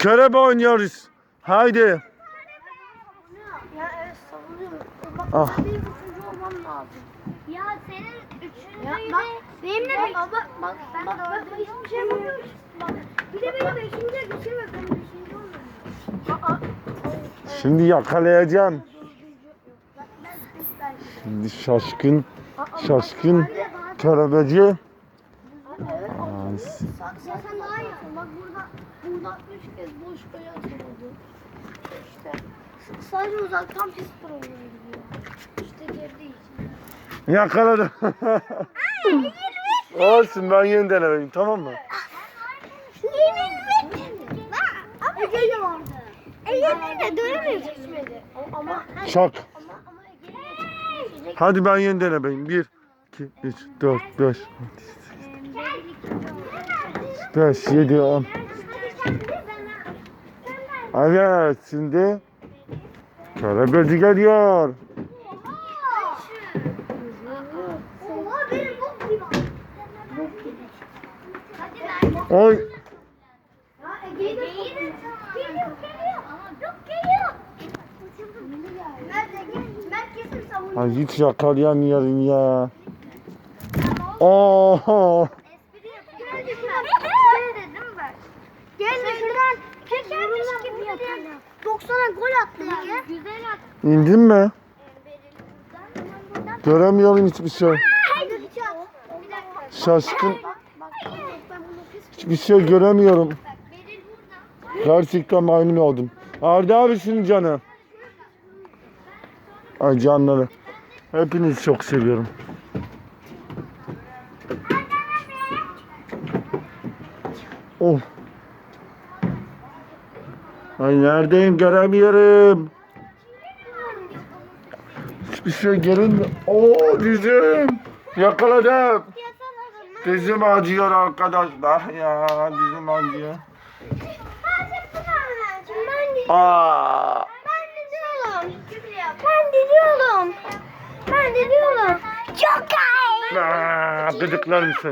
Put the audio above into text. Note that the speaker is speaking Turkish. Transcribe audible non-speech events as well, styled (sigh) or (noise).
Körebe oynuyoruz. Haydi. Ya evet savunuyorum. Bak Ah. benim üçüncü olmam lazım. Ya senin üçüncü Ya ile bak benim de Bak, bak bak ben bak dördüncü hiçbir şey yapamıyorum. Bak bir de beni beşinci geçirme ben beşinci olmuyorum. Aa. Şimdi yakalayacağım. Ben ben ben. Şimdi şaşkın, şaşkın körebeci. Ya sen daha iyisin. Bak burada burada üç kez boş kale atıldı. İşte sadece uzaktan pis vuruyor gidiyor. İşte girdiği için. Yakaladım. (laughs) Olsun ben yeni denemeyim tamam mı? Ege de vardı. Dönemiyor geçmedi. Ama geçecek. Hadi ben yeni denemeyim. 1, 2, 3, 4, 5, 5, 7, 10. Evet şimdi körebeci geliyor. Oha benim bok gibi. Bok gibi. hadi ben Oy. Ya Ege'yi de Ege'yi de Geliyor geliyor ama yok geliyor. Mert Ege, Mert kesin savunuyor. Ay hiç yakalayamıyorum ya. Oo. Espri yapıyor. Espri dedim ben. Şuradan kekermiş gibi yapalım. 90'a gol attı Ege. Güzel at. İndin mi? Göremiyorum hiçbir şey. Dakika. Şaşkın. Hiçbir şey göremiyorum. Gerçekten maymun oldum. Arda abisinin canı. Ay canları. Hepinizi çok seviyorum. Oh. Ay neredeyim göremiyorum. Hiçbir şey görünmüyor. Oo dizim. Yakaladım. Dizim acıyor arkadaşlar ya. Dizim acıyor. Ben Aa. Ben diyorum. Ben diyorum. Çok iyi. Aa, gıdıklarım seni.